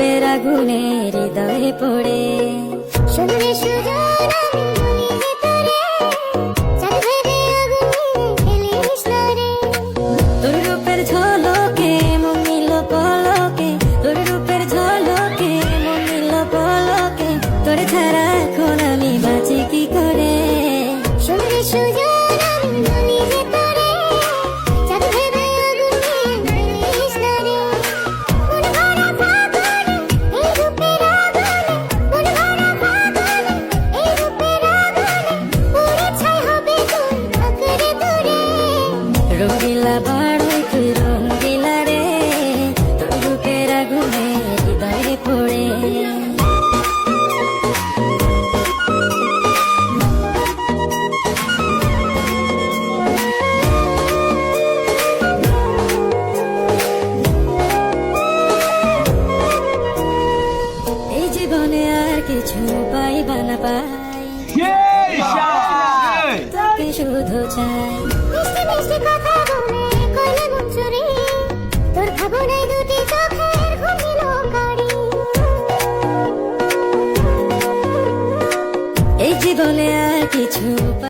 আগুনে হৃদয়ে পড়ে। শুনলে সুজন তোরে তোর রূপের ঝলকে নিল পলকে তোর রূপের ঝলকে নিল পলকে তোর ছাড়া এখন আমি বাঁচি কি করে? সুজন রঙ্গিলা বাড়ই তুই রঙ্গিলা রে তোর রূপের আগুনে হৃদয়ে পড়ে। জীবনে আর কিছু পাইবা না পাই। তোকে শুধু চাই। জীবনে আর কিছু